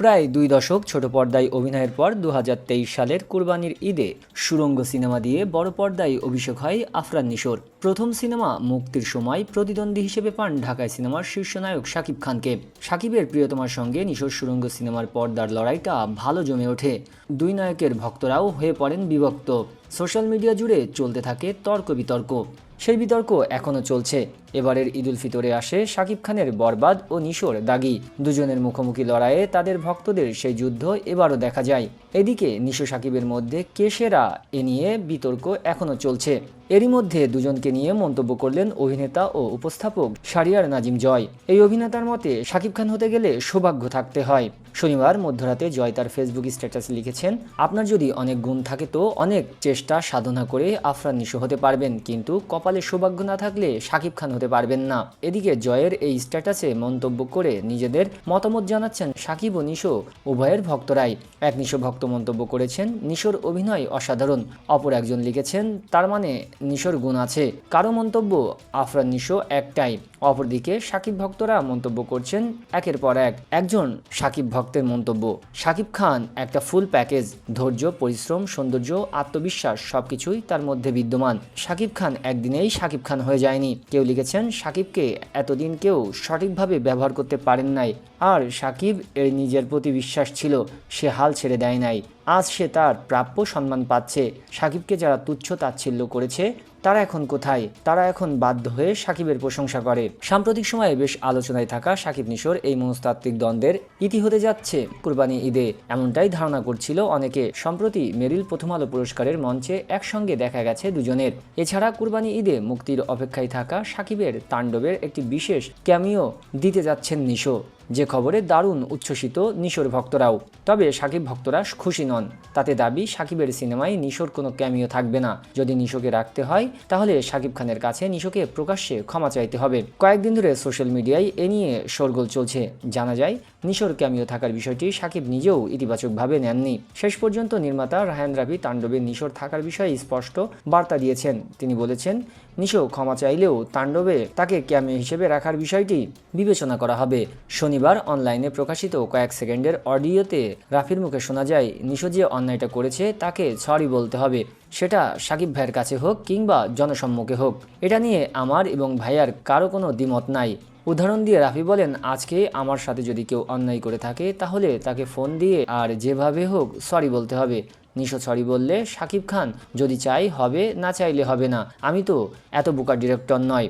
প্রায় দুই দশক ছোট পর্দায় অভিনয়ের পর দু হাজার তেইশ সালের কুরবানির ঈদে সুরঙ্গ সিনেমা দিয়ে বড় পর্দায় অভিষেক হয় আফরান নিশোর। প্রথম সিনেমা মুক্তির সময় প্রতিদ্বন্দ্বী হিসেবে পান ঢাকায় সিনেমার শীর্ষ নায়ক শাকিব খানকে। শাকিবের প্রিয়তমার সঙ্গে নিশোর সুরঙ্গ সিনেমার পর্দার লড়াইটা ভালো জমে ওঠে। দুই নায়কের ভক্তরাও হয়ে পড়েন বিভক্ত। সোশ্যাল মিডিয়া জুড়ে চলতে থাকে তর্ক বিতর্ক। সেই বিতর্ক এখনও চলছে। এবারের ঈদুল ফিতরে আসে শাকিব খানের বরবাদ ও নিশোর দাগি। দুজনের মুখোমুখি লড়াইয়ে তাদের ভক্তদের সেই যুদ্ধ এবারও দেখা যায়। এদিকে নিশো সাকিবের মধ্যে কে সেরা এ নিয়ে বিতর্ক এখনও চলছে। এরই মধ্যে দুজনকে নিয়ে মন্তব্য করলেন অভিনেতা ও উপস্থাপক শারিয়ার নাজিম জয়। এই অভিনেতার মতে শাকিব খান হতে গেলে সৌভাগ্য থাকতে হয়। শনিবার মধ্যরাতে জয় তার ফেসবুক স্ট্যাটাসে লিখেছেন, আপনার যদি অনেক গুণ থাকে তো অনেক চেষ্টা সাধনা করে আফরান নিশো হতে পারবেন, কিন্তু কপালে সৌভাগ্য না থাকলে শাকিব খান হতে পারবেন না। এদিকে জয়ের এই স্ট্যাটাসে মন্তব্য করে নিজেদের মতামত জানাচ্ছেন সাকিব ও নিশো উভয়ের ভক্তরাই। এক নিশো ভক্ত মন্তব্য করেছেন নিশোর অভিনয় অসাধারণ। অপর একজন লিখেছেন, তার মানে নিশোর গুণ আছে। কারও মন্তব্য আফরান নিশো একটাই। অপরদিকে সাকিব ভক্তরা মন্তব্য করছেন, একের পর এক, একজন সাকিব ভক্তের মন্তব্য। সাকিব খান একটা ফুল প্যাকেজ, ধৈর্য, পরিশ্রম, সৌন্দর্য, আত্মবিশ্বাস, সবকিছুই তার মধ্যে বিদ্যমান। সাকিব খান একদিনেই সাকিব খান হয়ে যায়নি। কেউ লিখেছেন, সাকিবকে এতদিন কেউ সঠিকভাবে ব্যবহার করতে পারেন নাই। আর সাকিব এর নিজের প্রতি বিশ্বাস ছিল, সে হাল ছেড়ে দেয় নাই। আজ সে তার প্রাপ্য সম্মান পাচ্ছে। সাকিবকে যারা তুচ্ছ তাচ্ছিল্য করেছে, তারা এখন কোথায়? তারা এখন বাধ্য হয়ে সাকিবের প্রশংসা করে। সাম্প্রতিক সময়ে বেশ আলোচনায় থাকা সাকিব নিশোর এই মনস্তাত্ত্বিক দ্বন্দ্বের ইতি হতে যাচ্ছে কুরবানি ঈদে। এমনটাই ধারণা করছিল অনেকে। সম্প্রতি মেরিল প্রথম আলো পুরস্কারের মঞ্চে একসঙ্গে দেখা গেছে দুজনের। এছাড়া কুরবানি ঈদে মুক্তির অপেক্ষায় থাকা সাকিবের তাণ্ডবের একটি বিশেষ ক্যামিও দিতে যাচ্ছেন নিশো। যে খবরে দারুণ উচ্ছ্বসিত নিশোর ভক্তরাও। তবে সাকিব ভক্তরা খুশি নন। তাতে দাবি, সাকিবের সিনেমায় নিশোর কোনো ক্যামিও থাকবে না। যদি নিশোকে রাখতে হয়, তাহলে সাকিব খানের কাছে নিশোকে প্রকাশ্যে ক্ষমা চাইতে হবে। কয়েকদিন ধরে সোশ্যাল মিডিয়ায় এ নিয়ে শোরগোল চলছে। জানা যায়, নিশোর ক্যামিও থাকার বিষয়টি সাকিব নিজেও ইতিবাচকভাবে নেননি। শেষ পর্যন্ত নির্মাতা রাহান রাবি তাণ্ডবে নিশোর থাকার বিষয়ে স্পষ্ট বার্তা দিয়েছেন। তিনি বলেছেন, নিশো ক্ষমা চাইলেও তাণ্ডবে তাকে ক্যামিও হিসেবে রাখার বিষয়টি বিবেচনা করা হবে। শনিবার অনলাইনে প্রকাশিত কয়েক সেকেন্ডের অডিওতে রাফির মুখে শোনা যায়, নিশো যে অন্যায়টা করেছে তাকে সরি বলতে হবে। সেটা সাকিব ভাইয়ের কাছে হোক কিংবা জনসম্মুখে হোক। এটা নিয়ে আমার এবং ভাইয়ার কারও কোনো দ্বিমত নাই। উদাহরণ দিয়ে রাফি বলেন, আজকে আমার সাথে যদি কেউ অন্যায় করে থাকে, তাহলে তাকে ফোন দিয়ে আর যেভাবে হোক সরি বলতে হবে। নিশো সরি বললে সাকিব খান যদি চাই হবে, না চাইলে হবে না। আমি তো এত বোকা ডিরেক্টর নয়।